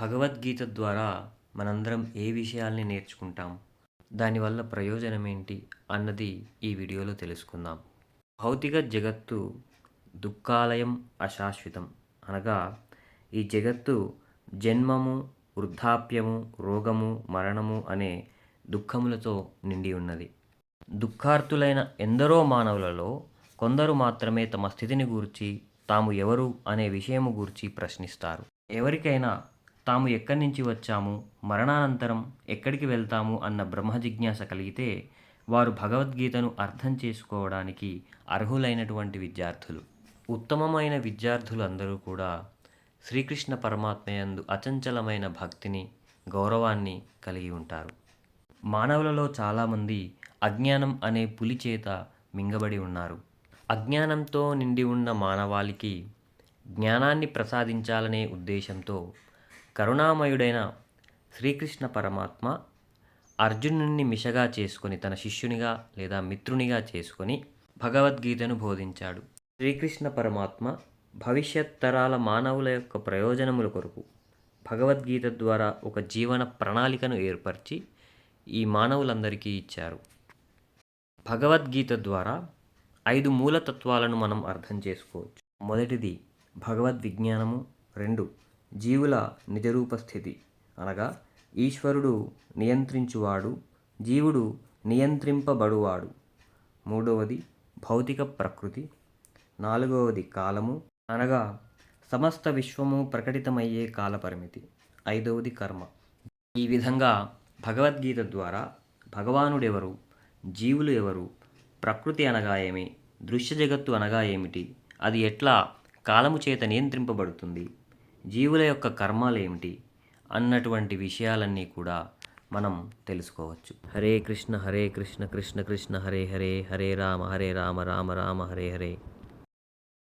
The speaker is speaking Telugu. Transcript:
భగవద్గీత ద్వారా మనందరం ఏ విషయాల్ని నేర్చుకుంటాం? దానివల్ల ప్రయోజనం ఏంటి? అన్నది ఈ వీడియోలో తెలుసుకుందాం. భౌతిక జగత్తు దుఃఖాలయం అశాశ్వతం. అనగా ఈ జగత్తు జన్మము వృద్ధాప్యము రోగము మరణము అనే దుఃఖములతో నిండి ఉన్నది. దుఃఖార్తులైన ఎందరో మానవులలో కొందరు మాత్రమే తమ స్థితిని గూర్చి తాము ఎవరు అనే విషయము గూర్చి ప్రశ్నిస్తారు. ఎవరికైనా తాము ఎక్కడి నుంచి వచ్చాము మరణానంతరం ఎక్కడికి వెళ్తాము అన్న బ్రహ్మ జిజ్ఞాస కలిగితే వారు భగవద్గీతను అర్థం చేసుకోవడానికి అర్హులైనటువంటి విద్యార్థులు. ఉత్తమమైన విద్యార్థులు అందరూ కూడా శ్రీకృష్ణ పరమాత్మయందు అచంచలమైన భక్తిని గౌరవాన్ని కలిగి ఉంటారు. మానవులలో చాలామంది అజ్ఞానం అనే పులి చేత మింగబడి ఉన్నారు. అజ్ఞానంతో నిండి ఉన్న మానవాళికి జ్ఞానాన్ని ప్రసాదించాలనే ఉద్దేశంతో కరుణామయుడైన శ్రీకృష్ణ పరమాత్మ అర్జునుడిని మిషగా చేసుకొని తన శిష్యునిగా లేదా మిత్రునిగా చేసుకొని భగవద్గీతను బోధించాడు. శ్రీకృష్ణ పరమాత్మ భవిష్యత్ తరాల మానవుల యొక్క ప్రయోజనముల కొరకు భగవద్గీత ద్వారా ఒక జీవన ప్రణాళికను ఏర్పరిచి ఈ మానవులందరికీ ఇచ్చారు. భగవద్గీత ద్వారా ఐదు మూలతత్వాలను మనం అర్థం చేసుకోవచ్చు. మొదటిది భగవద్ విజ్ఞానము రెండు జీవుల నిజరూప స్థితి. అనగా ఈశ్వరుడు నియంత్రించువాడు జీవుడు నియంత్రింపబడువాడు. మూడవది భౌతిక ప్రకృతి. నాలుగవది కాలము. అనగా సమస్త విశ్వము ప్రకటితమయ్యే కాలపరిమితి ఐదవది కర్మ. ఈ విధంగా భగవద్గీత ద్వారా భగవానుడెవరు జీవులు ఎవరు ప్రకృతి అనగా ఏమి దృశ్య జగత్తు అనగా ఏమిటి అది ఎట్లా కాలము చేత నియంత్రింపబడుతుంది? జీవుల యొక్క కర్మాలు ఏమిటి అన్నటువంటి విషయాలన్నీ కూడా మనం తెలుసుకోవచ్చు. హరే కృష్ణ హరే కృష్ణ కృష్ణ కృష్ణ హరే హరే హరే రామ హరే రామ రామ రామ హరే హరే.